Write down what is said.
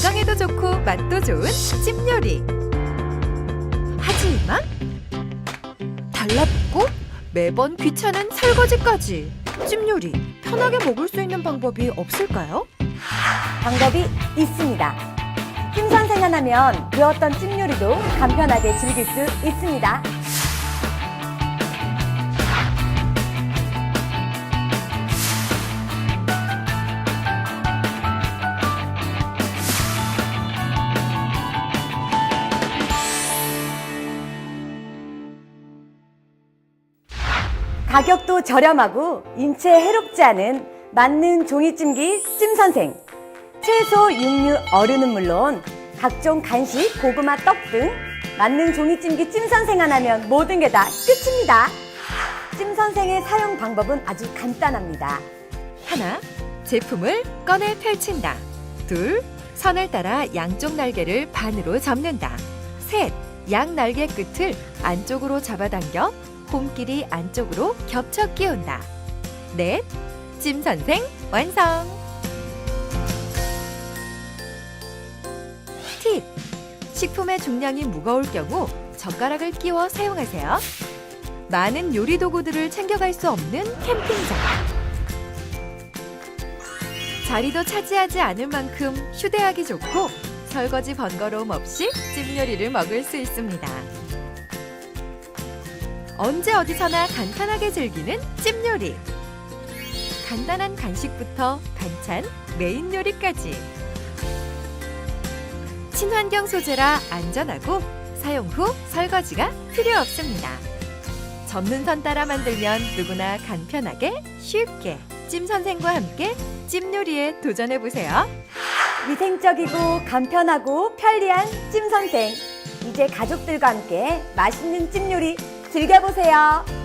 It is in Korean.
건강에도 좋고 맛도 좋은 찜 요리. 하지만 달라붙고 매번 귀찮은 설거지까지 찜 요리 편하게 먹을 수 있는 방법이 없을까요? 방법이 있습니다. 찜 선생 하나면 그찜 요리도 간편하게 즐길 수 있습니다. 가격도 저렴하고 인체에 해롭지 않은 맞는 종이찜기 찜 선생. 채소, 육류, 어류는 물론 각종 간식, 고구마, 떡 등 맞는 종이찜기 찜 선생 하나면 모든 게 다 끝입니다. 찜 선생의 사용 방법은 아주 간단합니다. 하나, 제품을 꺼내 펼친다. 둘, 선을 따라 양쪽 날개를 반으로 접는다. 셋, 양 날개 끝을 안쪽으로 잡아당겨 홈끼리 안쪽으로 겹쳐 끼운다. 넷, 찜 선생 완성! 팁! 식품의 중량이 무거울 경우 젓가락을 끼워 사용하세요. 많은 요리 도구들을 챙겨갈 수 없는 캠핑장. 자리도 차지하지 않을 만큼 휴대하기 좋고 설거지 번거로움 없이 찜 요리를 먹을 수 있습니다. 언제 어디서나 간편하게 즐기는 찜 요리. 간단한 간식부터 반찬, 메인 요리까지. 친환경 소재라 안전하고 사용 후 설거지가 필요 없습니다. 접는 선 따라 만들면 누구나 간편하게 쉽게 찜 선생과 함께 찜 요리에 도전해 보세요. 위생적이고 간편하고 편리한 찜 선생. 이제 가족들과 함께 맛있는 찜 요리 즐겨보세요.